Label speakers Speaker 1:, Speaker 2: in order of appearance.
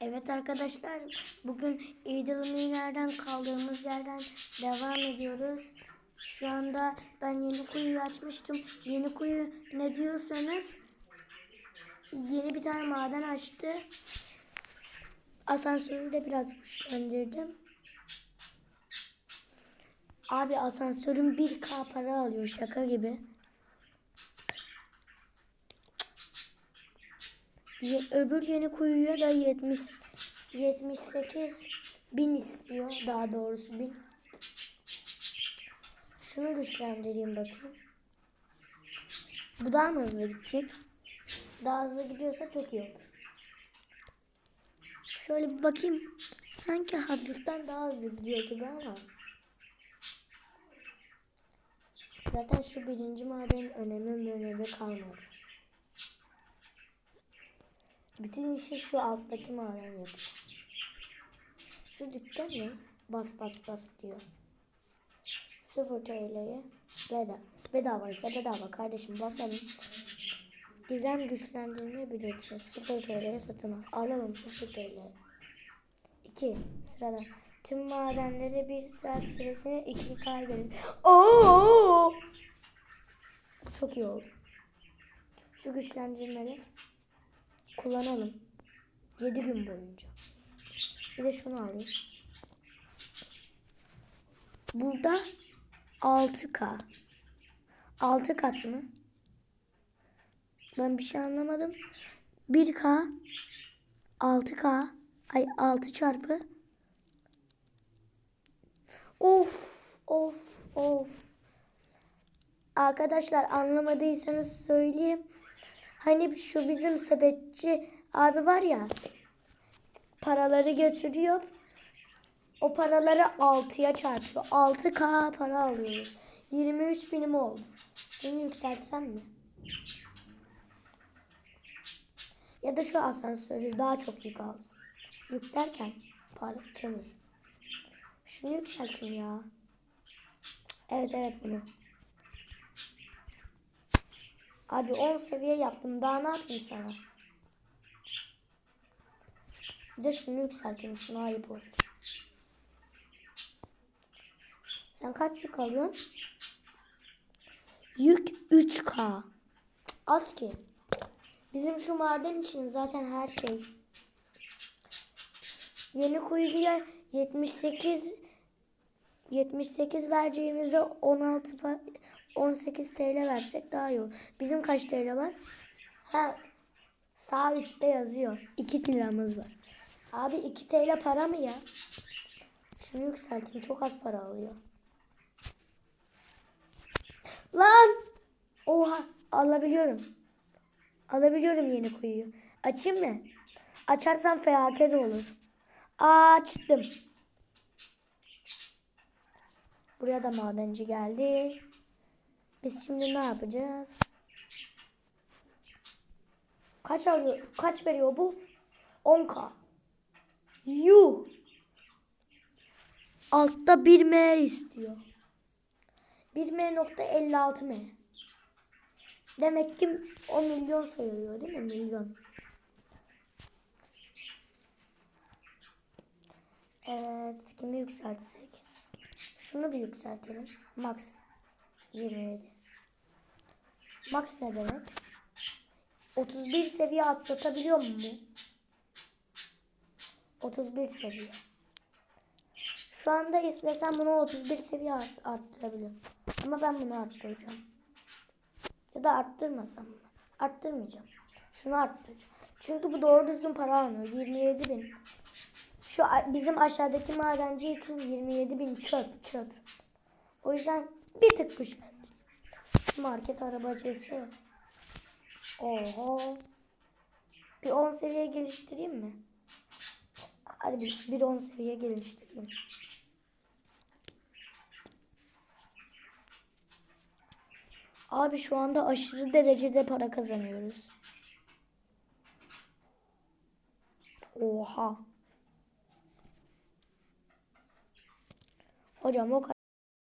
Speaker 1: Evet arkadaşlar bugün İdilimilerden kaldığımız yerden devam ediyoruz. Şu anda ben yeni kuyuyu açmıştım. Yeni kuyu ne diyorsanız yeni bir tane maden açtı. Asansörü de biraz güçlendirdim. Abi asansörün 1K para alıyor şaka gibi. Ye- öbür yeni kuyuya da 70 78 bin istiyor daha doğrusu bin. Şunu güçlendireyim bakayım. Bu daha mı hızlı gidecek? Daha hızlı gidiyorsa çok iyi olur. Şöyle bir bakayım. Sanki hafiften daha hızlı gidiyor gibi ama. Zaten şu birinci madenin önemi önemi kalmadı. Bütün işi şu alttaki maden yapıyor. Şu dükkan ne? Bas bas bas diyor. 0 TL'ye bedava. Bedavaysa bedava kardeşim basalım. Gizem güçlendirme bileti 0 TL'ye satın al. Alalım 0 TL. 2. Sırada. Tüm madenleri bir saat süresine 2K gelir. Oo! Çok iyi oldu. Şu güçlendirmeler kullanalım. 7 gün boyunca. Bir de şunu alayım. Burada 6K. 6 kat mı? Ben bir şey anlamadım. 1K 6K ay 6 çarpı Of of of. Arkadaşlar anlamadıysanız söyleyeyim. Hani şu bizim sepetçi abi var ya paraları götürüyor. O paraları 6'ya çarpıyor. 6K para alıyoruz. 23 binim oldu. Şunu yükseltsem mi? Ya da şu asansörü daha çok yük alsın. Yük derken para kömür. Şunu yükselteyim ya. Evet evet bunu. Abi 10 seviye yaptım. Daha ne yapayım sana? Bir de şunu yükselteyim. Şunu ayıp oldu. Sen kaç yük alıyorsun? Yük 3K. Az ki. Bizim şu maden için zaten her şey. Yeni kuyuya 78 78 vereceğimize 16 pa- 18 TL versek daha iyi olur. Bizim kaç TL var? Ha, sağ üstte yazıyor. 2 liramız var. Abi 2 TL para mı ya? Şunu yükselteyim. Çok az para alıyor. Lan! Oha! Alabiliyorum. Alabiliyorum yeni kuyuyu. Açayım mı? Açarsam felaket olur. Açtım. Buraya da madenci geldi. Biz şimdi ne yapacağız? Kaç alıyor? Kaç veriyor bu? 10k. Yuh. Altta 1m istiyor. 1m.56m. Demek ki 10 milyon sayılıyor değil mi? Milyon. Evet. Kimi yükseltsek? Şunu bir yükseltelim. Max 27. Max ne demek? 31 seviye atlatabiliyor mu? 31 seviye. Şu anda istesem bunu 31 seviye art arttırabilirim. Ama ben bunu arttıracağım. Ya da arttırmasam mı? Arttırmayacağım. Şunu arttıracağım. Çünkü bu doğru düzgün para almıyor. 27 bin. Şu bizim aşağıdaki madenci için 27 bin çöp çöp. O yüzden bir tık güçlendim. Market arabacısı. Oho. Bir 10 seviye geliştireyim mi? Hadi bir, bir 10 seviye geliştireyim. Abi şu anda aşırı derecede para kazanıyoruz. Oha. Hocam o kadar.